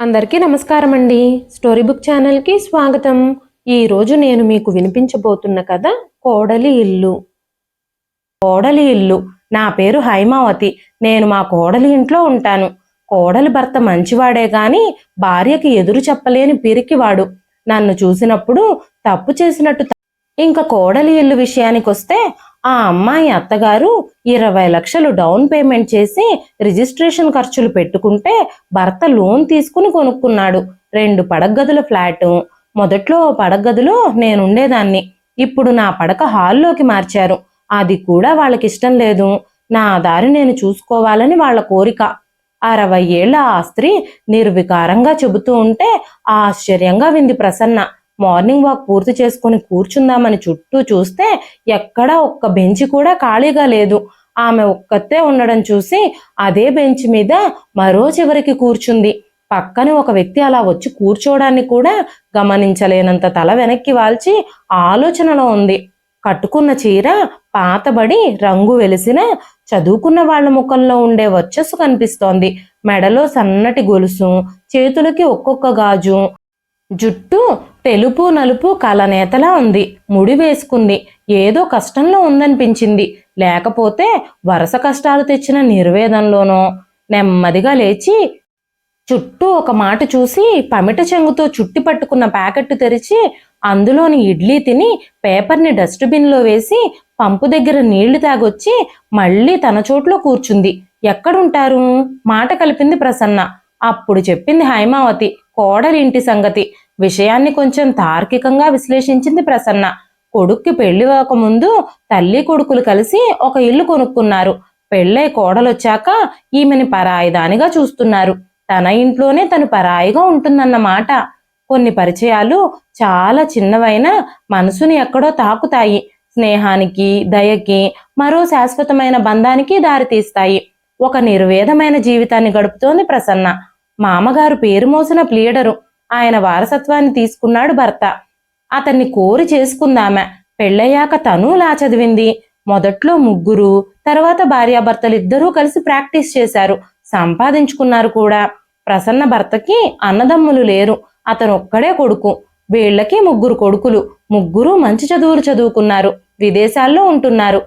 అందరికీ నమస్కారం అండి స్టోరీ బుక్ ఛానల్కి స్వాగతం. ఈరోజు నేను మీకు వినిపించబోతున్న కథ కోడలి ఇల్లు. కోడలి ఇల్లు. నా పేరు హైమావతి. నేను మా కోడలి ఇంట్లో ఉంటాను. కోడలి భర్త మంచివాడే గాని భార్యకి ఎదురు చెప్పలేని పిరికివాడు. నన్ను చూసినప్పుడు తప్పు చేసినట్టు ఇంకా కోడలి ఇల్లు విషయానికొస్తే ఆ అమ్మాయి అత్తగారు ఇరవై లక్షలు డౌన్ పేమెంట్ చేసి రిజిస్ట్రేషన్ ఖర్చులు పెట్టుకుంటే భర్త లోన్ తీసుకుని కొనుక్కున్నాడు. రెండు పడగదుల ఫ్లాట్. మొదట్లో పడగదులో పడగదిలో నేనుండేదాన్ని ఇప్పుడు నా పడక హాల్లోకి మార్చారు. అది కూడా వాళ్ళకి ఇష్టం లేదు. నా దారి నేను చూసుకోవాలని వాళ్ళ కోరిక. అరవై ఏళ్ళ ఆ స్త్రీ నిర్వికారంగా చెబుతూ ఉంటే ఆశ్చర్యంగా వింది ప్రసన్న. మార్నింగ్ వాక్ పూర్తి చేసుకుని కూర్చుందామని చుట్టూ చూస్తే ఎక్కడా ఒక్క బెంచి కూడా ఖాళీగా లేదు. ఆమె ఒక్కతే ఉండడం చూసి అదే బెంచ్ మీద మరో చివరికి కూర్చుంది. పక్కన ఒక వ్యక్తి అలా వచ్చి కూర్చోవడాన్ని కూడా గమనించలేనంత తల వెనక్కి వాల్చి ఆలోచనలో ఉంది. కట్టుకున్న చీర పాతబడి రంగు వెలిసిన చదువుకున్న వాళ్ళ ముఖంలో ఉండే వర్చస్సు కనిపిస్తోంది. మెడలో సన్నటి గొలుసు చేతులకి ఒక్కొక్క గాజు. జుట్టు తెలుపు నలుపు కలనేతలా ఉంది. ముడి వేసుకుంది. ఏదో కష్టంలో ఉందనిపించింది. లేకపోతే వరుస కష్టాలు తెచ్చిన నిర్వేదంలోనో. నెమ్మదిగా లేచి చుట్టూ ఒక మాట చూసి పమిట చెంగుతో చుట్టి పట్టుకున్న ప్యాకెట్ తెరిచి అందులోని ఇడ్లీ తిని పేపర్ని డస్ట్బిన్లో వేసి పంపు దగ్గర నీళ్ళు తాగొచ్చి మళ్ళీ తన చోట్లో కూర్చుంది. ఎక్కడుంటారు? మాట కలిపింది ప్రసన్న. అప్పుడు చెప్పింది హైమావతి. కోడలింటి సంగతి విషయాన్ని కొంచెం తార్కికంగా విశ్లేషించింది ప్రసన్న. కొడుక్కి పెళ్ళి ముందు తల్లి కొడుకులు కలిసి ఒక ఇల్లు కొనుక్కున్నారు. పెళ్ళై కోడలొచ్చాక ఈమెని పరాయిదానిగా చూస్తున్నారు. తన ఇంట్లోనే తను పరాయిగా ఉంటుందన్నమాట. కొన్ని పరిచయాలు చాలా చిన్నవైన మనసుని ఎక్కడో తాకుతాయి. స్నేహానికి దయకి మరో శాశ్వతమైన బంధానికి దారితీస్తాయి. ఒక నిర్వేదమైన జీవితాన్ని గడుపుతోంది ప్రసన్న. మామగారు పేరు మోసిన ప్లీడరు. ఆయన వారసత్వాన్ని తీసుకున్నాడు భర్త. అతన్ని కోరి చేసుకుందామె. పెళ్ళయ్యాక తను లా చదివింది. మొదట్లో ముగ్గురు తర్వాత భార్యాభర్తలిద్దరూ కలిసి ప్రాక్టీస్ చేశారు. సంపాదించుకున్నారు కూడా. ప్రసన్న భర్తకి అన్నదమ్ములు లేరు. అతను ఒక్కడే కొడుకు. వీళ్ళకి ముగ్గురు కొడుకులు. ముగ్గురు మంచి చదువులు చదువుకున్నారు. విదేశాల్లో ఉంటున్నారు.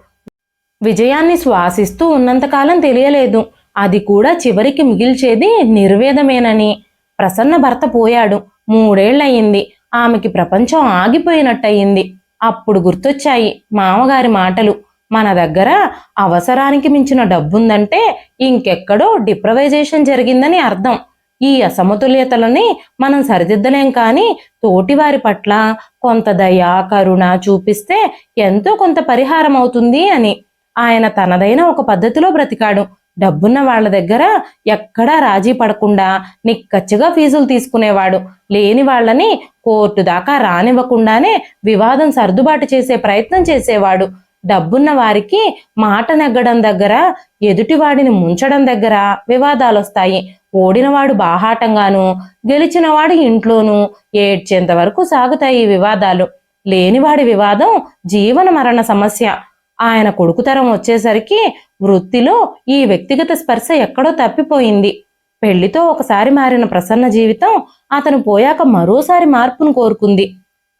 విజయాన్ని శ్వాసిస్తూ ఉన్నంతకాలం తెలియలేదు. అది కూడా చివరికి మిగిల్చేది నిర్వేదమేనని. ప్రసన్న భర్త పోయాడు. మూడేళ్ళయ్యింది ఆమెకి ప్రపంచం ఆగిపోయినట్టయింది. అప్పుడు గుర్తొచ్చాయి మామగారి మాటలు. మన దగ్గర అవసరానికి మించిన డబ్బుందంటే ఇంకెక్కడో డిప్రవైజేషన్ జరిగిందని అర్థం. ఈ అసమతుల్యతలని మనం సరిదిద్దలేం కానీ తోటివారి పట్ల కొంత దయా కరుణ చూపిస్తే ఎంతో కొంత పరిహారం అవుతుంది అని. ఆయన తనదైన ఒక పద్ధతిలో బ్రతికాడు. డబ్బున్న వాళ్ళ దగ్గర ఎక్కడా రాజీ పడకుండా నిక్కచ్చిగా ఫీజులు తీసుకునేవాడు. లేని వాళ్ళని కోర్టు దాకా రానివ్వకుండానే వివాదం సర్దుబాటు చేసే ప్రయత్నం చేసేవాడు. డబ్బున్న వారికి మాట నెగ్గడం దగ్గర ఎదుటివాడిని ముంచడం దగ్గర వివాదాలు వస్తాయి ఓడినవాడు బాహాటంగాను గెలిచినవాడు ఇంట్లోనూ ఏడ్చేంత వరకు సాగుతాయి ఈ వివాదాలు. లేనివాడి వివాదం జీవన మరణ సమస్య. ఆయన కొడుకుతరం వచ్చేసరికి వృత్తిలో ఈ వ్యక్తిగత స్పర్శ ఎక్కడో తప్పిపోయింది. పెళ్ళితో ఒకసారి మారిన ప్రసన్న జీవితం అతను పోయాక మరోసారి మార్పును కోరుకుంది.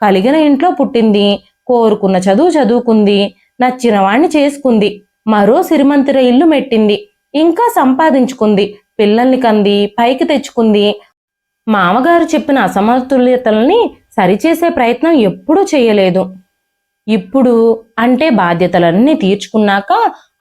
కలిగిన ఇంట్లో పుట్టింది కోరుకున్న చదువు చదువుకుంది నచ్చిన వాణ్ణి చేసుకుంది మరో సిరిమంతిర ఇల్లు మెట్టింది ఇంకా సంపాదించుకుంది పిల్లల్ని కంది పైకి తెచ్చుకుంది. మామగారు చెప్పిన అసమతుల్యతల్ని సరిచేసే ప్రయత్నం ఎప్పుడూ చేయలేదు. ఇప్పుడు అంటే బాధ్యతలన్నీ తీర్చుకున్నాక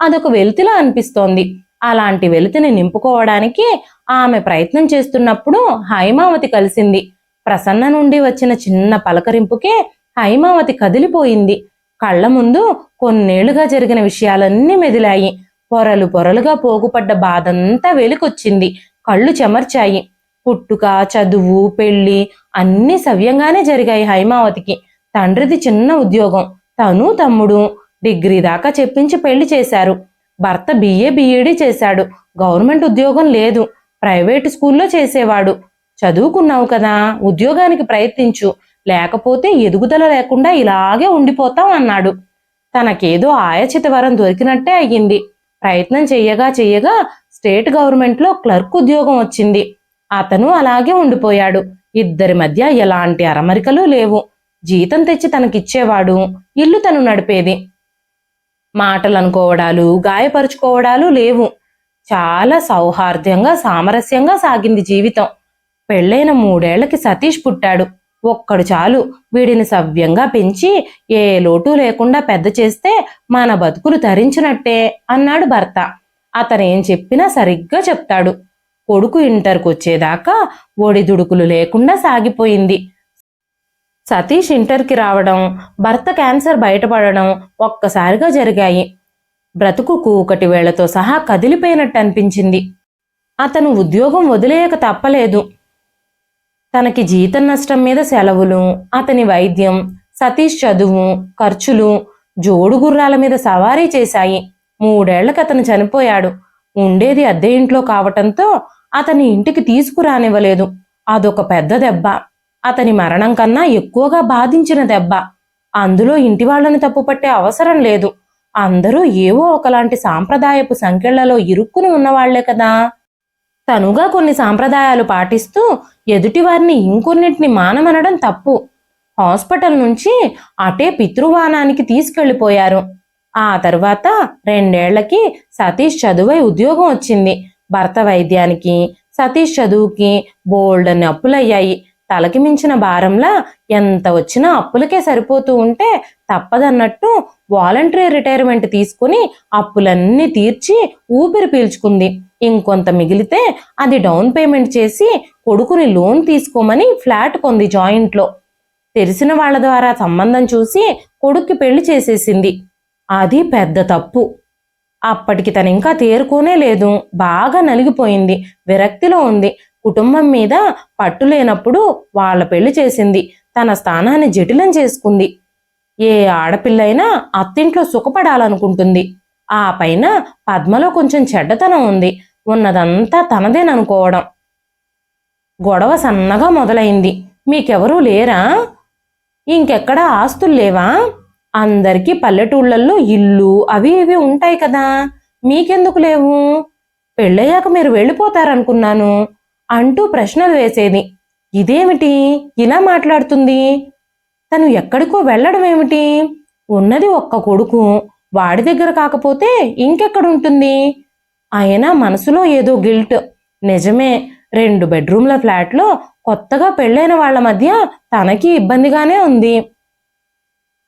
అదొక వెలితిలా అనిపిస్తోంది. అలాంటి వెలితిని నింపుకోవడానికి ఆమె ప్రయత్నం చేస్తున్నప్పుడు హైమావతి కలిసింది. ప్రసన్న నుండి వచ్చిన చిన్న పలకరింపుకే హైమావతి కదిలిపోయింది. కళ్ళ ముందు కొన్నేళ్ళుగా జరిగిన విషయాలన్నీ మెదిలాయి. పొరలు పొరలుగా పోగుపడ్డ బాధంతా వెలికొచ్చింది. కళ్ళు చెమర్చాయి. పుట్టుక చదువు పెళ్ళి అన్నీ సవ్యంగానే జరిగాయి హైమావతికి. తండ్రిది చిన్న ఉద్యోగం. తను తమ్ముడు డిగ్రీ దాకా చెప్పించి పెళ్ళి చేశారు. భర్త బిఏ బిఈడి చేశాడు. గవర్నమెంట్ ఉద్యోగం లేదు. ప్రైవేట్ స్కూల్లో చేసేవాడు. చదువుకున్నావు కదా ఉద్యోగానికి ప్రయత్నించు. లేకపోతే ఎదుగుదల లేకుండా ఇలాగే ఉండిపోతాం అన్నాడు. తనకేదో ఆయచిత వరం దొరికినట్టే అయ్యింది. ప్రయత్నం చెయ్యగా చెయ్యగా స్టేట్ గవర్నమెంట్లో క్లర్క్ ఉద్యోగం వచ్చింది. అతను అలాగే ఉండిపోయాడు. ఇద్దరి మధ్య ఎలాంటి అరమరికలు లేవు. జీతం తెచ్చి తనకిచ్చేవాడు ఇల్లు తను నడిపేది. మాటలు అనుకోవడాలు గాయపరుచుకోవడాలు లేవు. చాలా సౌహార్ద్యంగా సామరస్యంగా సాగింది జీవితం. పెళ్ళైన మూడేళ్ళకి సతీష్ పుట్టాడు. ఒక్కడు చాలు. వీడిని సవ్యంగా పెంచి ఏ లోటు లేకుండా పెద్ద చేస్తే మన బతుకులు తరించినట్టే అన్నాడు భర్త. అతనేం చెప్పినా సరిగ్గా చెప్తాడు. కొడుకు ఇంటర్కు వచ్చేదాకా ఒడిదుడుకులు లేకుండా సాగిపోయింది. సతీష్ ఇంటర్కి రావడం భర్త క్యాన్సర్ బయటపడడం ఒక్కసారిగా జరిగాయి. బ్రతుకు కూకటి వేళతో సహా కదిలిపోయినట్టు అనిపించింది. అతను ఉద్యోగం వదిలేయక తప్పలేదు. తనకి జీతం నష్టం మీద సెలవులు అతని వైద్యం సతీష్ చదువు ఖర్చులు జోడు గుర్రాల మీద సవారీ చేశాయి. మూడేళ్ళకు అతను చనిపోయాడు. ఉండేది అద్దె ఇంట్లో కావటంతో అతని ఇంటికి తీసుకురానివ్వలేదు. అదొక పెద్ద దెబ్బ. అతని మరణం కన్నా ఎక్కువగా బాధించిన దెబ్బ. అందులో ఇంటి వాళ్ళని తప్పుపట్టే అవసరం లేదు. అందరూ ఏవో ఒకలాంటి సాంప్రదాయపు సంఖ్యలలో ఇరుక్కుని ఉన్నవాళ్ళే కదా. తనుగా కొన్ని సాంప్రదాయాలు పాటిస్తూ ఎదుటివారిని ఇంకొన్నిటిని మానమనడం తప్పు. హాస్పిటల్ నుంచి అటే పితృవానానికి తీసుకెళ్ళిపోయారు ఆ తర్వాత రెండేళ్ళకి సతీష్ చదువై ఉద్యోగం వచ్చింది. భర్త వైద్యానికి సతీష్ చదువుకి బోల్డ్ అని అప్పులయ్యాయి తలకి మించిన భారంలా ఎంత వచ్చినా అప్పులకే సరిపోతూ ఉంటే తప్పదన్నట్టు వాలంటరీ రిటైర్మెంట్ తీసుకుని అప్పులన్నీ తీర్చి ఊపిరి పీల్చుకుంది. ఇంకొంత మిగిలితే అది డౌన్ పేమెంట్ చేసి కొడుకుని లోన్ తీసుకోమని ఫ్లాట్ కొంది జాయింట్లో. తెలిసిన వాళ్ళ ద్వారా సంబంధం చూసి కొడుక్కి పెళ్ళి చేసేసింది. అది పెద్ద తప్పు. అప్పటికి తను ఇంకా తేరుకోనే లేదు. బాగా నలిగిపోయింది. విరక్తిలో ఉంది. కుటుంబం మీద పట్టు లేనప్పుడు వాళ్ళ పెళ్ళి చేసింది. తన స్థానాన్ని జటిలం చేసుకుంది. ఏ ఆడపిల్లైనా అత్తింట్లో సుఖపడాలనుకుంటుంది. ఆ పైన పద్మలో కొంచెం చెడ్డతనం ఉంది. ఉన్నదంతా తనదేననుకోవడం. గొడవ సన్నగా మొదలైంది. మీకెవరూ లేరా? ఇంకెక్కడా ఆస్తులు లేవా? అందరికీ పల్లెటూళ్ళల్లో ఇల్లు అవి ఇవి ఉంటాయి కదా. మీకెందుకు లేవు? పెళ్ళయ్యాక మీరు వెళ్ళిపోతారనుకున్నాను. అంటూ ప్రశ్నలు వేసేది. ఇదేమిటి? ఇలా మాట్లాడుతుంది? తను ఎక్కడికో వెళ్ళడం ఏమిటి? ఉన్నది ఒక్క కొడుకు. వాడి దగ్గర కాకపోతే ఇంకెక్కడుంటుంది? అయినా మనసులో ఏదో గిల్ట్. నిజమే రెండు బెడ్రూమ్ల ఫ్లాట్లో కొత్తగా పెళ్ళైన వాళ్ళ మధ్య తనకి ఇబ్బందిగానే ఉంది.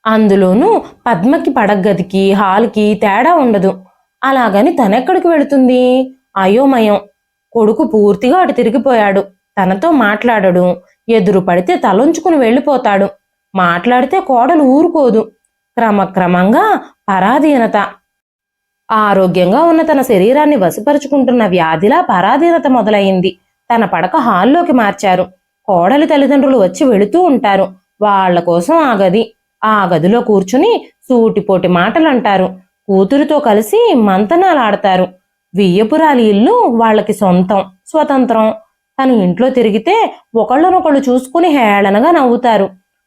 అందులోనూ పద్మకి పడగదికి హాల్కి తేడా ఉండదు. అలాగని తనెక్కడికి వెళుతుంది? అయోమయం. కొడుకు పూర్తిగా అటు తిరిగిపోయాడు. తనతో మాట్లాడడు. ఎదురు పడితే తలొంచుకుని వెళ్ళిపోతాడు. మాట్లాడితే కోడలు ఊరుకోదు. క్రమక్రమంగా పరాధీనత ఆరోగ్యంగా ఉన్న తన శరీరాన్ని వశపరుచుకుంటున్న వ్యాధిలా పరాధీనత మొదలైంది. తన పడక హాల్లోకి మార్చారు. కోడలి తల్లిదండ్రులు వచ్చి వెళుతూ ఉంటారు. వాళ్ళ కోసం ఆ గది ఆ గదిలో కూర్చుని సూటిపోటి మాటలు అంటారు కూతురితో కలిసి మంతనాలాడతారు. వియ్యపురాలి ఇల్లు వాళ్ళకి సొంతం స్వతంత్రం. తను ఇంట్లో తిరిగితే ఒకళ్ళనొకళ్ళు చూసుకుని హేళనగా నవ్వుతారు.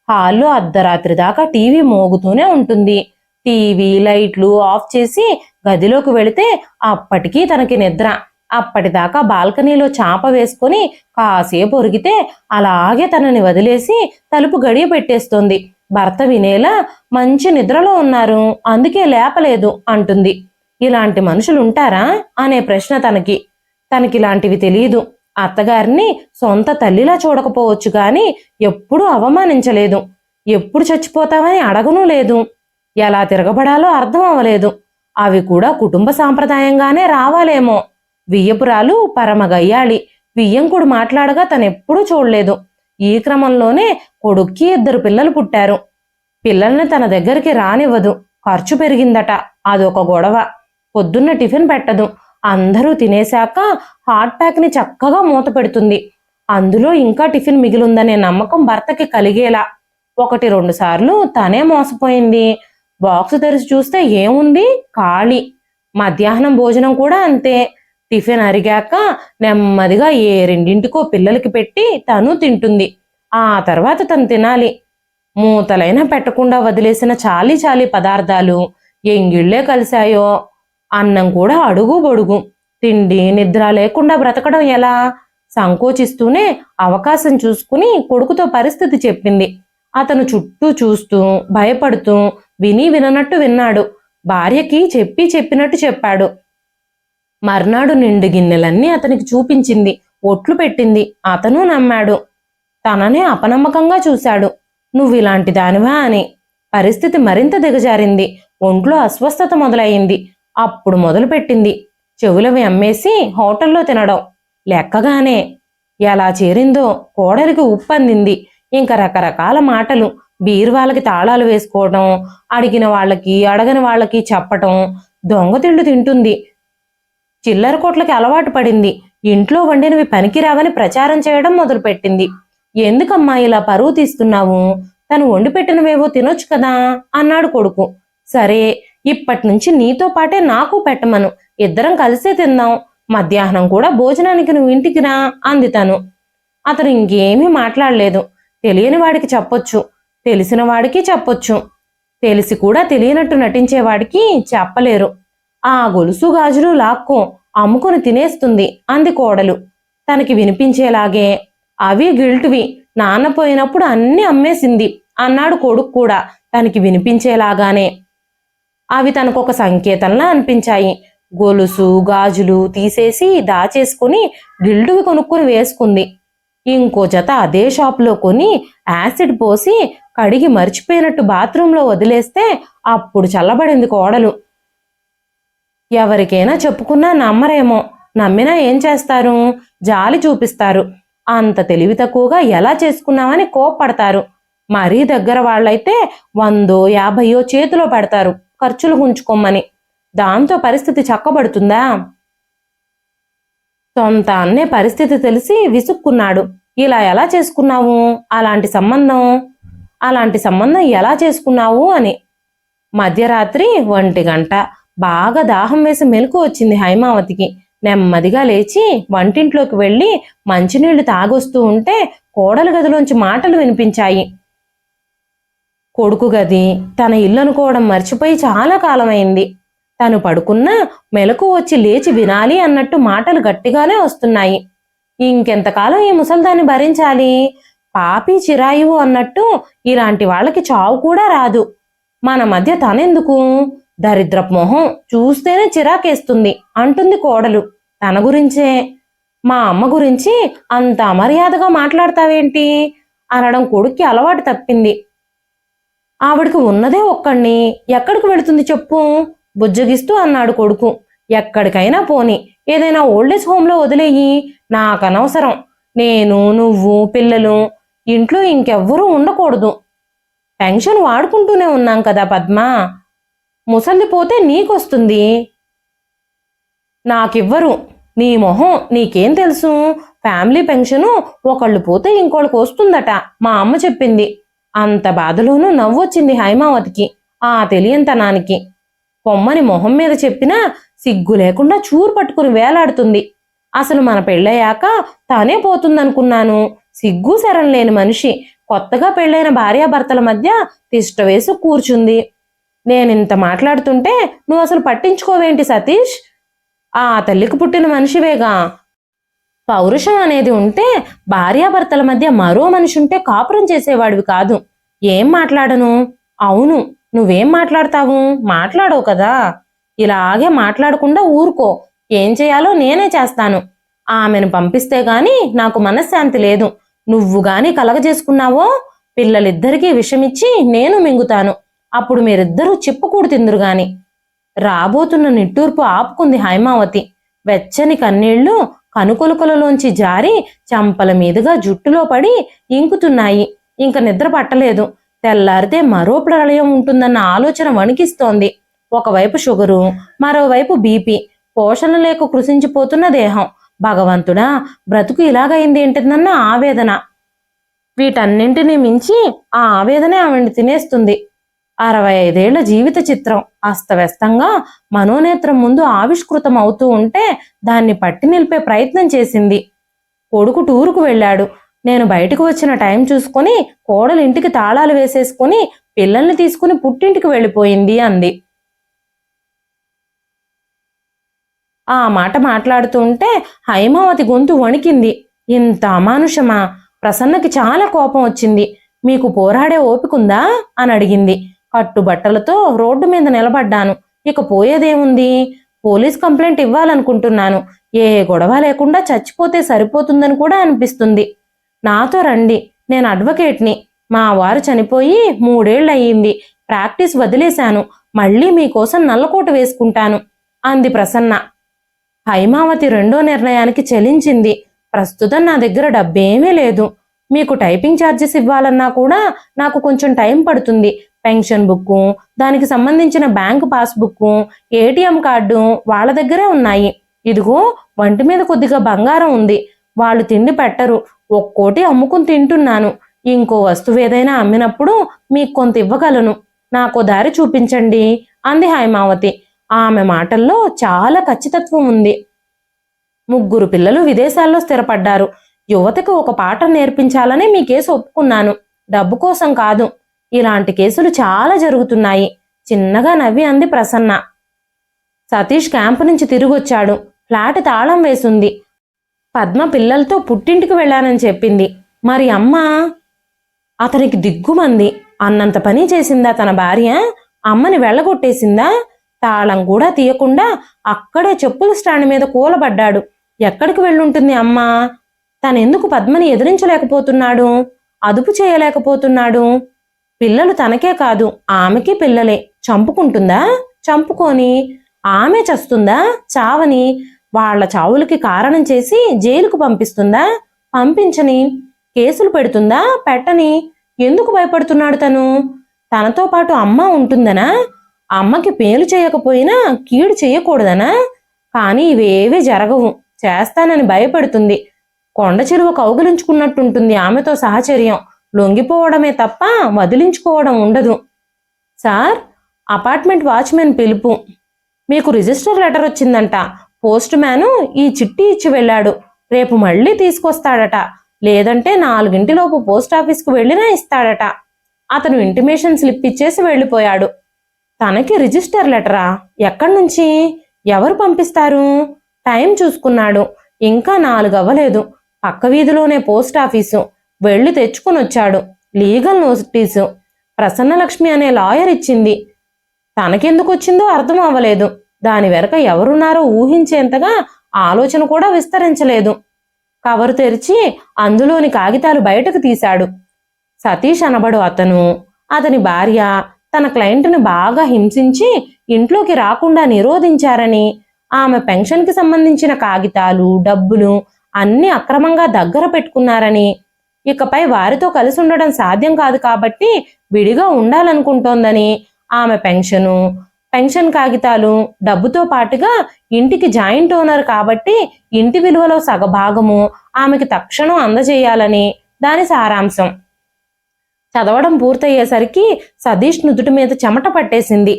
హాల్లో అర్ధరాత్రి దాకా టీవీ మోగుతూనే ఉంటుంది. టీవీ లైట్లు ఆఫ్ చేసి గదిలోకి వెళితే అప్పటికీ తనకి నిద్ర. అప్పటిదాకా బాల్కనీలో చాప వేసుకొని కాసేపు ఒరిగితే అలాగే తనని వదిలేసి తలుపు గడియ పెట్టేస్తుంది. భర్త వినేలా మంచి నిద్రలో ఉన్నారు అందుకే లేపలేదు అంటుంది. ఇలాంటి మనుషులు ఉంటారా అనే ప్రశ్న తనకి. తనకిలాంటివి తెలియదు అత్తగారిని సొంత తల్లిలా చూడకపోవచ్చు గాని ఎప్పుడూ అవమానించలేదు. ఎప్పుడు చచ్చిపోతావని అడగనూ లేదు. ఎలా తిరగబడాలో అర్థం అవ్వలేదు. అవి కూడా కుటుంబ సాంప్రదాయంగానే రావాలేమో. వియ్యపురాలు పరమగయ్యాళి వియ్యంకుడు మాట్లాడగా తనెప్పుడూ చూడలేదు. ఈ క్రమంలోనే కొడుక్కి ఇద్దరు పిల్లలు పుట్టారు. పిల్లల్ని తన దగ్గరికి రానివ్వదు. ఖర్చు పెరిగిందట. అదొక గొడవ. పొద్దున్న టిఫిన్ పెట్టదు. అందరూ తినేశాక హాట్ ప్యాక్ని చక్కగా మూత పెడుతుంది. అందులో ఇంకా టిఫిన్ మిగిలిందనే నమ్మకం భర్తకి కలిగేలా. ఒకటి రెండు సార్లు తనే మోసపోయింది. బాక్స్ తెరిచి చూస్తే ఏముంది? ఖాళీ. మధ్యాహ్నం భోజనం కూడా అంతే. టిఫిన్ అరిగాక నెమ్మదిగా ఏ రెండింటికో పిల్లలకి పెట్టి తను తింటుంది. ఆ తర్వాత తను తినాలి. మూతలైనా పెట్టకుండా వదిలేసిన చాలీ చాలీ పదార్థాలు ఎంగిళ్ళే కలిశాయో అన్నం కూడా అడుగు బొడుగు. తిండి నిద్ర లేకుండా బ్రతకడం ఎలా? సంకోచిస్తూనే అవకాశం చూసుకుని కొడుకుతో పరిస్థితి చెప్పింది. అతను చుట్టూ చూస్తూ భయపడుతూ విని విననట్టు విన్నాడు. భార్యకి చెప్పి చెప్పినట్టు చెప్పాడు. మర్నాడు నిండు గిన్నెలన్నీ అతనికి చూపించింది. ఒట్లు పెట్టింది. అతను నమ్మాడు. తననే అపనమ్మకంగా చూశాడు. నువ్వు ఇలాంటి దానివా అని. పరిస్థితి మరింత దిగజారింది. ఒంట్లో అస్వస్థత మొదలయ్యింది అప్పుడు మొదలుపెట్టింది. చెవులవి అమ్మేసి హోటల్లో తినడం. లెక్కగానే ఎలా చేరిందో కోడలికి ఉప్పందింది. ఇంకా రకరకాల మాటలు. బీరువాలకి తాళాలు వేసుకోవడం అడిగిన వాళ్ళకి అడగని వాళ్ళకి చెప్పటం దొంగతిళ్ళు తింటుంది. చిల్లర కోట్లకి అలవాటు పడింది. ఇంట్లో వండినవి పనికిరావని ప్రచారం చేయడం మొదలుపెట్టింది. ఎందుకమ్మా ఇలా పరువు తీస్తున్నావు? తను వండి పెట్టినవేవో తినొచ్చు కదా? అన్నాడు కొడుకు. సరే ఇప్పటి నుంచి నీతో పాటే నాకు పెట్టమను. ఇద్దరం కలిసే తిందాం. మధ్యాహ్నం కూడా భోజనానికి నువ్వు ఇంటికి రా అంది తను అతను ఇంకేమీ మాట్లాడలేదు. తెలియని వాడికి చెప్పొచ్చు. తెలిసిన వాడికి చెప్పొచ్చు. తెలిసి కూడా తెలియనట్టు నటించేవాడికి చెప్పలేరు. ఆ గొలుసు గాజులు లాక్కో అమ్ముకొని తినేస్తుంది అంది కోడలు. తనకి వినిపించేలాగే అవి గిల్టువి. నాన్న పోయినప్పుడు అన్ని అమ్మేసింది అన్నాడు కొడుకు కూడా తనకి వినిపించేలాగానే. అవి తనకు ఒక సంకేతంలా అనిపించాయి. గొలుసు గాజులు తీసేసి దాచేసుకుని గిల్టువి కొనుక్కొని వేసుకుంది. ఇంకో జత అదే షాప్లో కొని యాసిడ్ పోసి కడిగి మర్చిపోయినట్టు బాత్రూంలో వదిలేస్తే అప్పుడు చల్లబడింది కోడలు. ఎవరికైనా చెప్పుకున్నా నమ్మరేమో. నమ్మినా ఏం చేస్తారు? జాలి చూపిస్తారు. అంత తెలివి తక్కువగా ఎలా చేసుకున్నామని కోప్పడతారు. మరీ దగ్గర వాళ్ళైతే వందో యాభయో చేతిలో పెడతారు. ఖర్చులు ఉంచుకోమని. దాంతో పరిస్థితి చక్కబడుతుందా? సొంత అన్నే పరిస్థితి తెలిసి విసుక్కున్నాడు. ఇలా ఎలా చేసుకున్నావు? అలాంటి సంబంధం? అలాంటి సంబంధం ఎలా చేసుకున్నావు? అని. మధ్యరాత్రి ఒంటి గంట. బాగా దాహం వేసి మెలకు వచ్చింది హైమావతికి. నెమ్మదిగా లేచి వంటింట్లోకి వెళ్ళి మంచినీళ్ళు తాగొస్తూ ఉంటే కోడలు గదిలోంచి మాటలు వినిపించాయి. కొడుకు గది తన ఇల్లు అనుకోవడం మర్చిపోయి చాలా కాలమైంది. తను పడుకున్నా మెలకు వచ్చి లేచి వినాలి అన్నట్టు మాటలు గట్టిగానే వస్తున్నాయి. ఇంకెంతకాలం ఈ ముసల్దాన్ని భరించాలి? పాపి చిరాయువు అన్నట్టు ఇలాంటి వాళ్ళకి చావు కూడా రాదు. మన మధ్య తనెందుకు? దరిద్రపు మొహం చూస్తేనే చిరాకేస్తుంది అంటుంది కోడలు. తన గురించే? మా అమ్మ గురించి అంత అమర్యాదగా మాట్లాడతావేంటి? అనడం కొడుక్కి అలవాటు తప్పింది. ఆవిడకి ఉన్నదే ఒక్కడిని ఎక్కడికి వెళుతుంది చెప్పు? బుజ్జగిస్తూ అన్నాడు కొడుకు. ఎక్కడికైనా పోని. ఏదైనా ఓల్డేజ్ హోమ్లో వదిలేయి. నాకు అనవసరం నేను నువ్వు పిల్లలు. ఇంట్లో ఇంకెవ్వరూ ఉండకూడదు. పెన్షన్ వాడుకుంటూనే ఉన్నాం కదా పద్మ. ముసలి పోతే నీకొస్తుంది. నాకివ్వరు. నీ మొహం నీకేం తెలుసు? ఫ్యామిలీ పెన్షను ఒకళ్ళు పోతే ఇంకోళ్ళకి వస్తుందట. మా అమ్మ చెప్పింది. అంత బాధలోనూ నవ్వొచ్చింది హైమావతికి ఆ తెలియంతనానికి. పొమ్మని మొహం మీద చెప్పినా సిగ్గు లేకుండా చూరు పట్టుకుని వేలాడుతుంది. అసలు మన పెళ్ళయ్యాక తానే పోతుందనుకున్నాను. సిగ్గు శరం లేని మనిషి కొత్తగా పెళ్ళైన భార్యాభర్తల మధ్య తిష్ట వేసి కూర్చుంది. నేనింత మాట్లాడుతుంటే నువ్వు అసలు పట్టించుకోవేంటి సతీష్? ఆ తల్లికి పుట్టిన మనిషివేగా. పౌరుషం అనేది ఉంటే భార్యాభర్తల మధ్య మరో మనిషి ఉంటే కాపురం చేసేవాడివి కాదు. ఏం మాట్లాడను? అవును నువ్వేం మాట్లాడతావు? మాట్లాడవు కదా. ఇలాగే మాట్లాడకుండా ఊరుకో. ఏం చేయాలో నేనే చేస్తాను. ఆమెను పంపిస్తే గాని నాకు మనశ్శాంతి లేదు. నువ్వు గాని కలగజేసుకున్నావో? పిల్లలిద్దరికీ విషమిచ్చి నేను మింగుతాను. అప్పుడు మీరిద్దరూ చిప్పుకూడు తిందురు గాని. రాబోతున్న నిట్టూర్పు ఆపుకుంది హైమావతి. వెచ్చని కన్నీళ్ళు కనుకొలుకలలోంచి జారి చంపల మీదుగా జుట్టులో పడి ఇంకుతున్నాయి. ఇంక నిద్ర పట్టలేదు. తెల్లారితే మరో ప్రళయం ఉంటుందన్న ఆలోచన వణికిస్తోంది. ఒకవైపు షుగరు మరోవైపు బీపీ. పోషణ లేక కృషించిపోతున్న దేహం. భగవంతుడా బ్రతుకు ఇలాగైంది ఏంటిదన్న ఆవేదన. వీటన్నింటినీ మించి ఆ ఆవేదనే ఆవిడ తినేస్తుంది. అరవై ఐదేళ్ళ జీవిత చిత్రం. అస్తవ్యస్తంగా మనోనేత్రం ముందు ఆవిష్కృతం అవుతూ ఉంటే దాన్ని పట్టి నిలిపే ప్రయత్నం చేసింది. కొడుకు టూరుకు వెళ్ళాడు. నేను బయటకు వచ్చిన టైం చూసుకొని కోడలు ఇంటికి తాళాలు వేసేసుకుని పిల్లల్ని తీసుకుని పుట్టింటికి వెళ్ళిపోయింది అంది. ఆ మాట మాట్లాడుతూ ఉంటే హైమావతి గొంతు వణికింది. ఇంత అమానుషమా? ప్రసన్నకి చాలా కోపం వచ్చింది. మీకు పోరాడే ఓపికుందా? అని అడిగింది. కట్టుబట్టలతో రోడ్డు మీద నిలబడ్డాను. ఇక పోయేదేముంది? పోలీస్ కంప్లైంట్ ఇవ్వాలనుకుంటున్నాను. ఏ గొడవ లేకుండా చచ్చిపోతే సరిపోతుందని కూడా అనిపిస్తుంది. నాతో రండి. నేను అడ్వకేట్ని. మా వారు చనిపోయి మూడేళ్ళయ్యింది. ప్రాక్టీస్ వదిలేశాను. మళ్ళీ మీకోసం నల్లకోట వేసుకుంటాను. అంది ప్రసన్న. హైమావతి రెండో నిర్ణయానికి చెలించింది. ప్రస్తుతం నా దగ్గర డబ్బేమీ లేదు. మీకు టైపింగ్ ఛార్జెస్ ఇవ్వాలన్నా కూడా నాకు కొంచెం టైం పడుతుంది. పెన్షన్ బుక్కు దానికి సంబంధించిన బ్యాంకు పాస్బుక్ ఏటీఎం కార్డు వాళ్ళ దగ్గరే ఉన్నాయి. ఇదిగో వంటి మీద కొద్దిగా బంగారం ఉంది. వాళ్ళు తిండి పెట్టరు. ఒక్కోటి అమ్ముకుని తింటున్నాను. ఇంకో వస్తువు ఏదైనా అమ్మినప్పుడు మీకు కొంత ఇవ్వగలను. నాకు దారి చూపించండి అంది హైమావతి. ఆమె మాటల్లో చాలా ఖచ్చితత్వం ఉంది. ముగ్గురు పిల్లలు విదేశాల్లో స్థిరపడ్డారు. యువతకు ఒక పాఠం నేర్పించాలని మీ కేసు ఒప్పుకున్నాను. డబ్బు కోసం కాదు. ఇలాంటి కేసులు చాలా జరుగుతున్నాయి. చిన్నగా నవ్వి అంది ప్రసన్న. సతీష్ క్యాంపు నుంచి తిరిగొచ్చాడు. ఫ్లాట్ తాళం వేసుంది. పద్మ పిల్లలతో పుట్టింటికి వెళ్ళానని చెప్పింది. మరి అమ్మ? అతనికి దిగ్గుమంది. అన్నంత పని చేసిందా తన భార్య? అమ్మని వెళ్ళగొట్టేసిందా? తాళం కూడా తీయకుండా అక్కడే చెప్పుల స్టాండ్ మీద కూలబడ్డాడు. ఎక్కడికి వెళ్ళుంటుంది అమ్మ? తనెందుకు పద్మని ఎదిరించలేకపోతున్నాడు? అదుపు చేయలేకపోతున్నాడు? పిల్లలు తనకే కాదు ఆమెకి పిల్లలే. చంపుకుంటుందా? చంపుకొని ఆమె చస్తుందా? చావని వాళ్ళ చావులకి కారణం చేసి జైలుకు పంపిస్తుందా? పంపించని. కేసులు పెడుతుందా? పెట్టని. ఎందుకు భయపడుతున్నాడు తను? తనతో పాటు అమ్మ ఉంటుందనా? అమ్మకి పేలు చేయకపోయినా కీడు చేయకూడదనా? కానీ ఇవేవీ జరగవు. చేస్తానని భయపడుతుంది. కొండ చెరువు కౌగిలించుకున్నట్టుంటుంది ఆమెతో సహచర్యం. లొంగిపోవడమే తప్ప వదిలించుకోవడం ఉండదు. సార్ అపార్ట్మెంట్ వాచ్మెన్ పిలుపు. మీకు రిజిస్టర్ లెటర్ వచ్చిందంట. పోస్ట్ మ్యాను ఈ చిట్టి ఇచ్చి వెళ్ళాడు. రేపు మళ్ళీ తీసుకొస్తాడట. లేదంటే నాలుగింటిలోపు పోస్ట్ ఆఫీస్కు వెళ్ళినా ఇస్తాడట. అతను ఇంటిమేషన్ స్లిప్ ఇచ్చేసి వెళ్ళిపోయాడు. తనకి రిజిస్టర్ లెటరా? ఎక్కడి నుంచి? ఎవరు పంపిస్తారు? టైం చూసుకున్నాడు. ఇంకా నాలుగు అవ్వలేదు పక్క వీధిలోనే పోస్ట్ ఆఫీసు. వెళ్ళి తెచ్చుకుని వచ్చాడు. Legal notice. ప్రసన్నలక్ష్మి అనే లాయర్ ఇచ్చింది. తనకెందుకు వచ్చిందో అర్థం అవ్వలేదు. దాని వెనక ఎవరున్నారో ఊహించేంతగా ఆలోచన కూడా విస్తరించలేదు. కవరు తెరిచి అందులోని కాగితాలు బయటకు తీశాడు. సతీష్ అనబడు అతను. అతని భార్య తన క్లయింట్ని బాగా హింసించి ఇంట్లోకి రాకుండా నిరోధించారని ఆమె పెన్షన్కి సంబంధించిన కాగితాలు డబ్బులు అన్ని అక్రమంగా దగ్గర పెట్టుకున్నారని ఇకపై వారితో కలిసి ఉండడం సాధ్యం కాదు కాబట్టి విడిగా ఉండాలనుకుంటోందని. ఆమె పెన్షను పెన్షన్ కాగితాలు డబ్బుతో పాటుగా ఇంటికి జాయింట్ ఓనర్ కాబట్టి ఇంటి విలువలో సగభాగము ఆమెకి తక్షణం అందజేయాలని దాని సారాంశం. చదవడం పూర్తయ్యేసరికి సతీష్ నుదుటి మీద చెమట పట్టేసింది.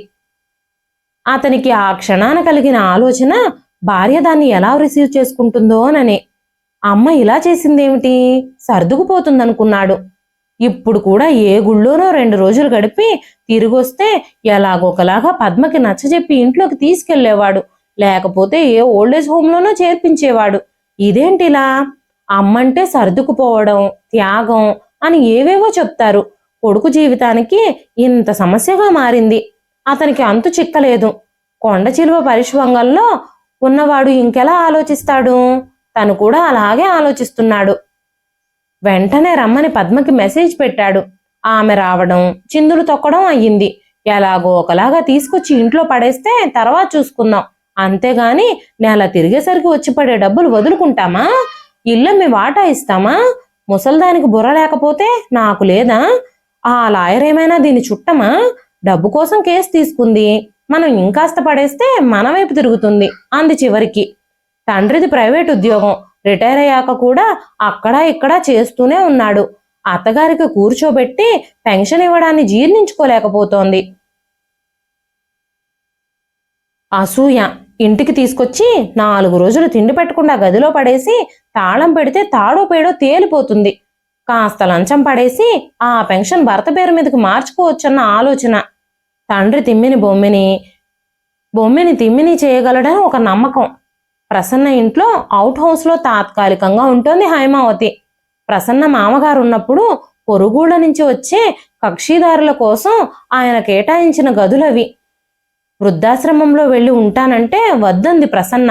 అతనికి ఆ క్షణాన కలిగిన ఆలోచన భార్య దాన్ని ఎలా రిసీవ్ చేసుకుంటుందో అని అమ్మ ఇలా చేసిందేమిటి? సర్దుకుపోతుందనుకున్నాడు. ఇప్పుడు కూడా ఏ గుళ్ళోనో రెండు రోజులు గడిపి తిరిగొస్తే ఎలాగోకలాగా పద్మకి నచ్చజెప్పి ఇంట్లోకి తీసుకెళ్ళేవాడు లేకపోతే ఏ ఓల్డేజ్ హోమ్లోనో చేర్పించేవాడు. ఇదేంటిలా? అమ్మంటే సర్దుకుపోవడం త్యాగం అని ఏవేవో చెప్తారు. కొడుకు జీవితానికి ఇంత సమస్యగా మారింది. అతనికి అంతు చిక్కలేదు. కొండ చిలువ పరిశ్వంగంలో ఉన్నవాడు ఇంకెలా ఆలోచిస్తాడు? తను కూడా అలాగే ఆలోచిస్తున్నాడు. వెంటనే రమ్మని పద్మకి మెసేజ్ పెట్టాడు. ఆమె రావడం చిందులు తొక్కడం అయ్యింది. ఎలాగో ఒకలాగా తీసుకొచ్చి ఇంట్లో పడేస్తే తర్వాత చూసుకుందాం. అంతేగాని నెల తిరిగేసరికి వచ్చి పడే డబ్బులు వదులుకుంటామా? ఇల్లు మీ వాటా ఇస్తామా? ముసల్దానికి బుర్ర లేకపోతే నాకు లేదా? ఆ లాయర్ ఏమైనా దీని చుట్టమా? డబ్బు కోసం కేసు తీసుకుంది. మనం ఇంకాస్త పడేస్తే మన వైపు తిరుగుతుంది. అంది చివరికి. తండ్రిది ప్రైవేట్ ఉద్యోగం. రిటైర్ అయ్యాక కూడా అక్కడ ఇక్కడ చేస్తూనే ఉన్నాడు. అత్తగారికి కూర్చోబెట్టి పెన్షన్ ఇవ్వడాన్ని జీర్ణించుకోలేకపోతోంది. అసూయ. ఇంటికి తీసుకొచ్చి నాలుగు రోజులు తిండి పెట్టకుండా గదిలో పడేసి తాళం పెడితే తాడో పేడో తేలిపోతుంది. కాస్త లంచం పడేసి ఆ పెన్షన్ భర్త పేరు మీదకి మార్చుకోవచ్చన్న ఆలోచన. తండ్రి తిమ్మిని బొమ్మిని బొమ్మిని తిమ్మిని చేయగలడని ఒక నమ్మకం. ప్రసన్న ఇంట్లో అవుట్ హౌస్లో తాత్కాలికంగా ఉంటుంది హైమావతి. ప్రసన్న మామగారు ఉన్నప్పుడు పొరుగుళ్ళ నుంచి వచ్చే కక్షిదారుల కోసం ఆయన కేటాయించిన గదులవి వృద్ధాశ్రమంలో వెళ్ళి ఉంటానంటే వద్దంది ప్రసన్న.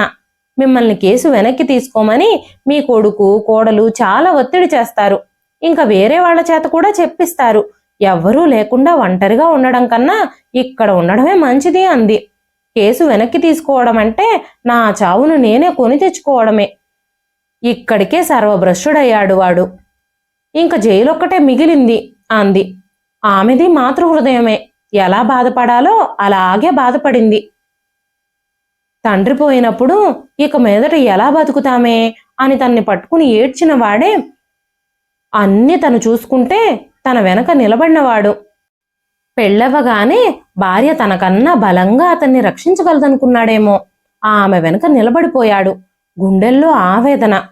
మిమ్మల్ని కేసు వెనక్కి తీసుకోమని మీ కొడుకు కోడలు చాలా ఒత్తిడి చేస్తారు. ఇంకా వేరే వాళ్ళ చేత కూడా చెప్పిస్తారు. ఎవ్వరూ లేకుండా ఒంటరిగా ఉండడం కన్నా ఇక్కడ ఉండడమే మంచిది అంది. కేసు వెనక్కి తీసుకోవడం అంటే నా చావును నేనే కొని తెచ్చుకోవడమే. ఇక్కడికే సర్వభ్రష్టుడయ్యాడు వాడు. ఇంక జైలొక్కటే మిగిలింది అంది. ఆమెది మాతృహృదయమే. ఎలా బాధపడాలో అలాగే బాధపడింది. తండ్రి పోయినప్పుడు ఇక మీదట ఎలా బతుకుతామే అని తన్ని పట్టుకుని ఏడ్చిన వాడే అన్నీ తను చూసుకుంటే తన వెనక నిలబడినవాడు. పెళ్ళవగానే భార్య తనకన్నా బలంగా అతన్ని రక్షించగలదనుకున్నాడేమో. ఆమె వెనుక నిలబడిపోయాడు. గుండెల్లో ఆవేదన.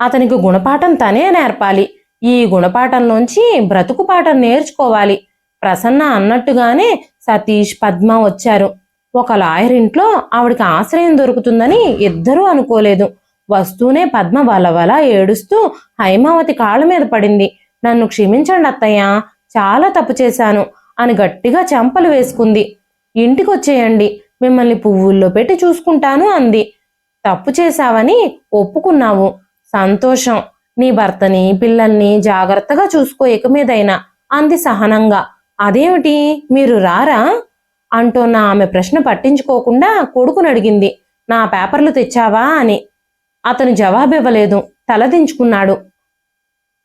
అతనికి గుణపాఠం తనే నేర్పాలి. ఈ గుణపాఠంలోంచి బ్రతుకు పాఠం నేర్చుకోవాలి. ప్రసన్న అన్నట్టుగానే సతీష్ పద్మ వచ్చారు. ఒక లాయర్ ఇంట్లో ఆవిడకి ఆశ్రయం దొరుకుతుందని ఇద్దరూ అనుకోలేదు. వస్తూనే పద్మ వలవల ఏడుస్తూ హైమావతి కాళ్ళ మీద పడింది. నన్ను క్షమించండి అత్తయ్య చాలా తప్పు చేశాను. అని గట్టిగా చెంపలు వేసుకుంది. ఇంటికి వచ్చేయండి మిమ్మల్ని పువ్వుల్లో పెట్టి చూసుకుంటాను అంది. తప్పు చేశావని ఒప్పుకున్నావు. సంతోషం. నీ భర్తని పిల్లల్ని జాగ్రత్తగా చూసుకో ఇక మీదైనా అంది సహనంగా. అదేమిటి? మీరు రారా? అంటోన్న ఆమె ప్రశ్న పట్టించుకోకుండా కొడుకుని అడిగింది. నా పేపర్లు తెచ్చావా అని. అతను జవాబివ్వలేదు. తలదించుకున్నాడు.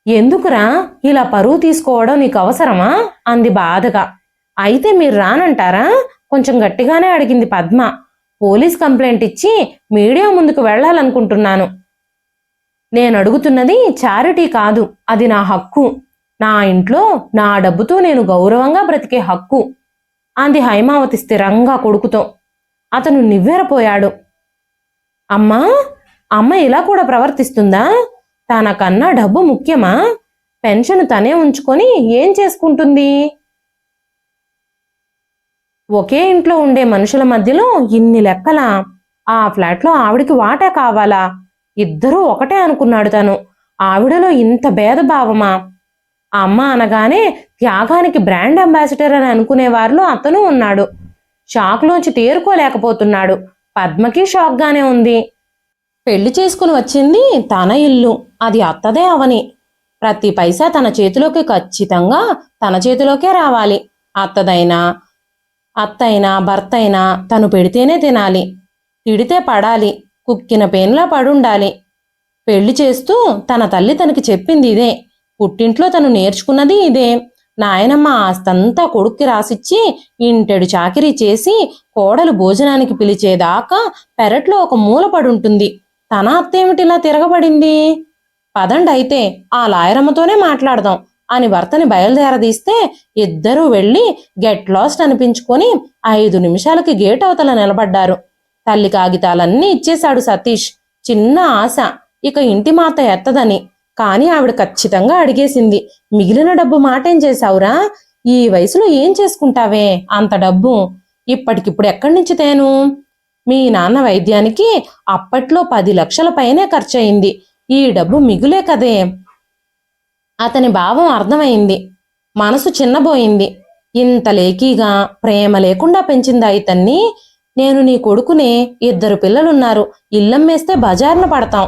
ఎందుకురా ఇలా పరువు తీసుకోవడం నీకు అవసరమా? అంది బాధగా. అయితే మీరు రానంటారా? కొంచెం గట్టిగానే అడిగింది పద్మ. పోలీస్ కంప్లైంట్ ఇచ్చి మీడియా ముందుకు వెళ్ళాలనుకుంటున్నాను. నేను అడుగుతున్నది చారిటీ కాదు అది నా హక్కు. నా ఇంట్లో నా డబ్బుతో నేను గౌరవంగా బ్రతికే హక్కు. అంది హైమావతి స్థిరంగా కొడుకుతో. అతను నివ్వెరపోయాడు. అమ్మా అమ్మ ఇలా కూడా ప్రవర్తిస్తుందా? తనకన్నా డబ్బు ముఖ్యమా? పెన్షన్ తనే ఉంచుకొని ఏం చేసుకుంటుంది? ఒకే ఇంట్లో ఉండే మనుషుల మధ్యలో ఇన్ని లెక్కలా? ఆ ఫ్లాట్లో ఆవిడికి వాటా కావాలా? ఇద్దరూ ఒకటే అనుకున్నాడు తను. ఆవిడలో ఇంత భేదభావమా? అమ్మ అనగానే త్యాగానికి బ్రాండ్ అంబాసిడర్ అని అనుకునే వారిలో అతను ఉన్నాడు. షాక్లోంచి తేరుకోలేకపోతున్నాడు. పద్మకి షాక్గానే ఉంది. పెళ్ళి చేసుకుని వచ్చింది తన ఇల్లు. అది అత్తదే అవని. ప్రతి పైసా తన చేతిలోకి ఖచ్చితంగా తన చేతిలోకే రావాలి. అత్తదైనా అత్తైనా భర్త అయినా తను పెడితేనే తినాలి. తిడితే పడాలి. కుక్కిన పేన్లా పడుండాలి. పెళ్ళి చేస్తూ తన తల్లి తనకి చెప్పింది ఇదే. పుట్టింట్లో తను నేర్చుకున్నది ఇదే. నాయనమ్మ ఆస్తంతా కొడుక్కి రాసిచ్చి ఇంటెడు చాకిరీ చేసి కోడలు భోజనానికి పిలిచేదాకా పెరట్లో ఒక మూల పడుంటుంది. తన అత్తేమిటిలా తిరగబడింది? పదండి అయితే ఆ లాయరమ్మతోనే మాట్లాడదాం అని భర్తని బయలుదేరదీస్తే ఇద్దరూ వెళ్ళి గెట్ లాస్ట్ అనిపించుకొని ఐదు నిమిషాలకి గేట్ అవతల నిలబడ్డారు. తల్లి కాగితాలన్నీ ఇచ్చేశాడు సతీష్. చిన్న ఆశ. ఇక ఇంటి మాత ఎత్తదని. కాని ఆవిడ ఖచ్చితంగా అడిగేసింది. మిగిలిన డబ్బు మాటేం చేశావురా? ఈ వయసులో ఏం చేసుకుంటావే? అంత డబ్బు. ఇప్పటికిప్పుడు ఎక్కడి నుంచి తేను? మీ నాన్న వైద్యానికి అప్పట్లో పది లక్షల పైనే ఖర్చయింది. ఈ డబ్బు మిగులే కదే. అతని భావం అర్థమైంది. మనసు చిన్నబోయింది. ఇంత లేకీగా ప్రేమ లేకుండా పెంచిందా ఇతన్ని. నేను నీ కొడుకునే ఇద్దరు పిల్లలున్నారు. ఇల్లమ్మేస్తే బజార్న పడతాం.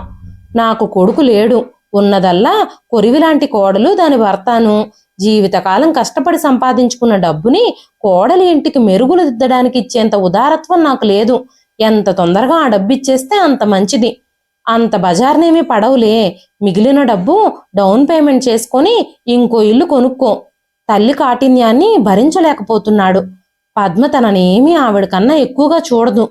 నాకు కొడుకు లేడు. ఉన్నదల్లా కొరివిలాంటి కోడలు దాని భర్తను. జీవితకాలం కష్టపడి సంపాదించుకున్న డబ్బుని కోడలి ఇంటికి మెరుగులు దిద్దడానికి ఇచ్చేంత ఉదారత్వం నాకు లేదు. ఎంత తొందరగా ఆ డబ్బు ఇచ్చేస్తే అంత మంచిది. అంత బజార్నేమీ పడవులే. మిగిలిన డబ్బు డౌన్ పేమెంట్ చేసుకొని ఇంకో ఇల్లు కొనుక్కో. తల్లి కాఠిన్యాన్ని భరించలేకపోతున్నాడు. పద్మ తననేమీ ఆవిడకన్నా ఎక్కువగా చూడదు.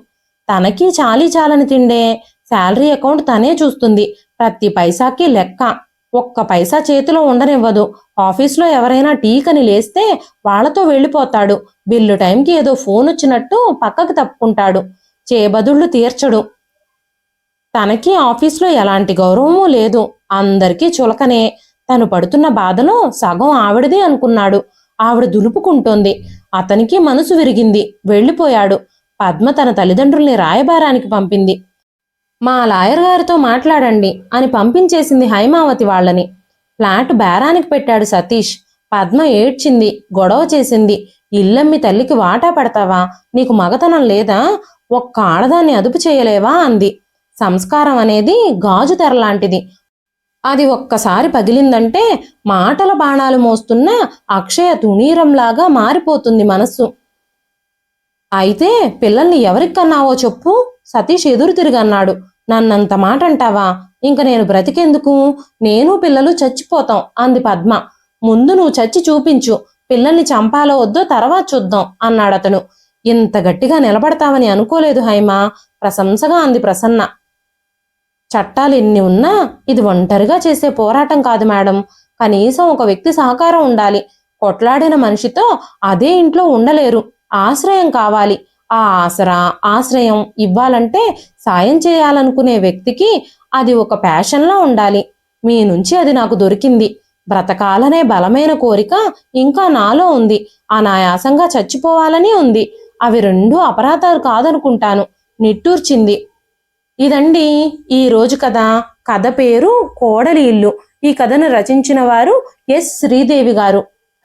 తనకి చాలీ చాలని తిండే శాలరీ అకౌంట్ తనే చూస్తుంది. ప్రతి పైసాకి లెక్క. ఒక్క పైసా చేతిలో ఉండనివ్వదు. ఆఫీస్లో ఎవరైనా టీకని లేస్తే వాళ్ళతో వెళ్ళిపోతాడు. బిల్లు టైంకి ఏదో ఫోన్ వచ్చినట్టు పక్కకు తప్పుకుంటాడు. చేబదుళ్ళు తీర్చడు. తనకి ఆఫీస్లో ఎలాంటి గౌరవమూ లేదు. అందరికీ చులకనే. తను పడుతున్న బాధలో సగం ఆవిడదే అనుకున్నాడు. ఆవిడ దులుపుకుంటోంది. అతనికి మనసు విరిగింది. వెళ్ళిపోయాడు. పద్మ తన తల్లిదండ్రుల్ని రాయబారానికి పంపింది. మా లాయర్ గారితో మాట్లాడండి అని పంపించేసింది హైమావతి వాళ్ళని. ఫ్లాట్ బేరానికి పెట్టాడు సతీష్. పద్మ ఏడ్చింది. గొడవ చేసింది. ఇల్లమ్మి తల్లికి వాటా పడతావా? నీకు మగతనం లేదా? ఒక్క ఆడదాన్ని అదుపు చేయలేవా? అంది. సంస్కారం అనేది గాజు తెర లాంటిది. అది ఒక్కసారి పగిలిందంటే మాటల బాణాలు మోస్తున్న అక్షయ తుణీరంలాగా మారిపోతుంది మనస్సు. అయితే పిల్లల్ని ఎవరికి కన్నావో చెప్పు సతీష్ ఎదురు తిరిగన్నాడు. నన్నంత మాట అంటావా ఇంక నేను బ్రతికెందుకు? నేను పిల్లలు చచ్చిపోతాం అంది పద్మ. ముందు నువ్వు చచ్చి చూపించు పిల్లల్ని చంపాలో వద్దో తర్వాత చూద్దాం అన్నాడతను. ఇంత గట్టిగా నిలబడతావని అనుకోలేదు హైమా? ప్రశంసగా అంది ప్రసన్న. చట్టాలు ఎన్ని ఉన్నా ఇది ఒంటరిగా చేసే పోరాటం కాదు మేడం. కనీసం ఒక వ్యక్తి సహకారం ఉండాలి. కొట్లాడిన మనిషితో అదే ఇంట్లో ఉండలేరు. ఆశ్రయం కావాలి. ఆ ఆసరా ఆశ్రయం ఇవ్వాలంటే సాయం చేయాలనుకునే వ్యక్తికి అది ఒక ప్యాషన్లా ఉండాలి. మీ నుంచి అది నాకు దొరికింది. బ్రతకాలనే బలమైన కోరిక ఇంకా నాలో ఉంది. అనాయాసంగా చచ్చిపోవాలని ఉంది. అవి రెండు అపరాధాలు కాదనుకుంటాను. నిట్టూర్చింది. ఇదండి ఈ రోజు కథ కథ పేరు కోడలి ఇల్లు. ఈ కథను రచించిన వారు ఎస్ శ్రీదేవి గారు.